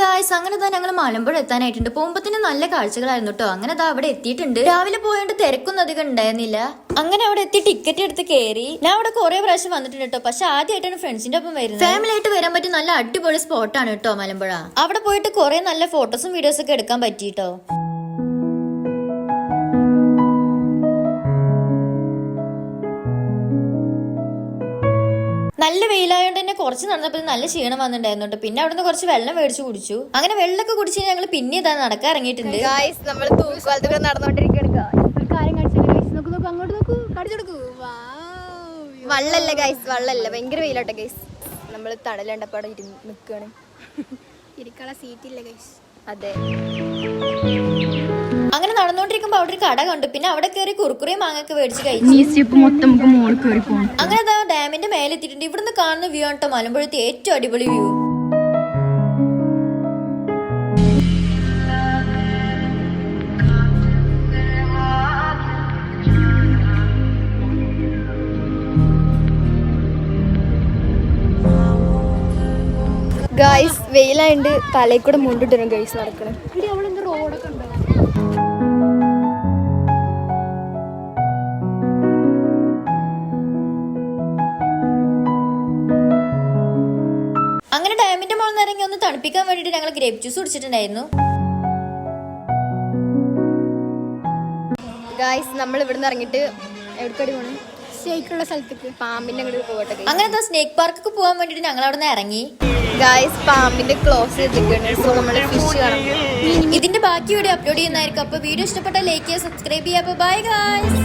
Guys അങ്ങനെ തന്നെ ഞങ്ങൾ മലമ്പുഴ എത്താനായിട്ടുണ്ട്. പോകുമ്പത്തിന് നല്ല കാഴ്ചകളായിരുന്നു കേട്ടോ അങ്ങനെ ദാ അവിടെ എത്തിയിട്ടുണ്ട്. രാവിലെ പോയോണ്ട് തിരക്കൊന്നും അധികം ഉണ്ടായിരുന്നില്ല. അങ്ങനെ അവിടെ എത്തി ടിക്കറ്റ് എടുത്ത് കയറി ഞാൻ അവിടെ കുറെ പ്രാവശ്യം വന്നിട്ടുണ്ട് കേട്ടോ പക്ഷെ ആദ്യമായിട്ടാണ് ഫ്രണ്ട്സിന്റെ ഒപ്പം വരുന്നത്. ഫാമിലി ആയിട്ട് വരാൻ പറ്റിയ നല്ല അടിപൊളി സ്പോട്ടാണ് കേട്ടോ മലമ്പുഴ. അവിടെ പോയിട്ട് കുറെ നല്ല ഫോട്ടോസും വീഡിയോസും ഒക്കെ എടുക്കാൻ പറ്റിട്ടോ നല്ല വെയിലായോണ്ട് തന്നെ കുറച്ച് നടന്നപ്പോൾ നല്ല ക്ഷീണം വന്നിട്ടുണ്ടായിരുന്നു കേട്ടോ പിന്നെ അവിടുന്ന് കുറച്ച് വെള്ളം മേടിച്ചു കുടിച്ചു. അങ്ങനെ വെള്ളമൊക്കെ കുടിച്ച് ഞങ്ങൾ പിന്നെ ഇതാ നടക്കാൻ ഇറങ്ങിയിട്ടുണ്ട് നമ്മൾ തൂക്കുവാലത്തൊക്കെ നടന്നുകൊണ്ടിരിക്കുകയാണ് ഗൈസ് അങ്ങോട്ട് നോക്കൂ വള്ളല്ല ഗൈസ് വള്ളല്ല. ഭയങ്കര വെയിലോട്ടെ ഗൈസ് നമ്മൾ തണലുണ്ടപ്പാടെ ഇരുന്ന് നിൽക്കുകയാണ് ഇരിക്കാനുള്ള സീറ്റില്ല ഗൈസ് അതെ. നടന്നുകൊണ്ടിരിക്കുമ്പോൾ അവിടെ ഒരു കട കണ്ടു. പിന്നെ അവിടെ കയറി കുറുക്കുറയും മാങ്ങൊക്കെ മേടിച്ച് കഴിച്ചു. മൊത്തം അങ്ങനെ ദാ ഡാമിന്റെ മേലെ എത്തിയിട്ടുണ്ട്. ഇവിടുന്ന് കാണുന്ന വ്യൂ ആണ് കേട്ടോ മലമ്പുഴത്തെ ഏറ്റവും അടിപൊളി വ്യൂ. ഗായ്സ് വെയിലായിട്ട് തലയിൽ കൂടെ മുണ്ടിട്ടിരുന്നു ഗൈസ് നടക്കണം. ഇവിടെ അവിടെ റോഡൊക്കെ ഉണ്ടോ? അങ്ങനെ ഡാമിന്റെ മുകളിൽ ഇറങ്ങി ഒന്ന് തണുപ്പിക്കാൻ വേണ്ടിട്ട് ഞങ്ങൾ ഗ്രേപ്പ് ജ്യൂസ് കുടിച്ചിട്ടുണ്ടായിരുന്നു. ഗായ്സ് നമ്മൾ ഇവിടുന്ന് ഇറങ്ങിയിട്ട് എവിടേക്കടി പോകണം സ്നേക്കുള്ള സ്ഥലത്തേക്ക്. പാമ്പിന്റെ അങ്ങോട്ട് പോകട്ടെ guys. അങ്ങനെ ദാ സ്നേക്ക് പാർക്കൊക്കെ പോകാൻ വേണ്ടിയിട്ട് ഞങ്ങൾ അവിടെ നിന്ന് ഇറങ്ങി. ഗായ്സ് പാമ്പിന്റെ ക്ലോസ് ചെയ്തിട്ടുണ്ട് സോ നമ്മൾ ഫിഷ് കാണാം. ഇതിന്റെ ബാക്കി വീഡിയോ അപ്ലോഡ് ചെയ്യുന്നതായിരിക്കും. അപ്പൊ വീഡിയോ ഇഷ്ടപ്പെട്ട ലൈക്ക് ചെയ്യുക സബ്സ്ക്രൈബ് ചെയ്യുക. Bye guys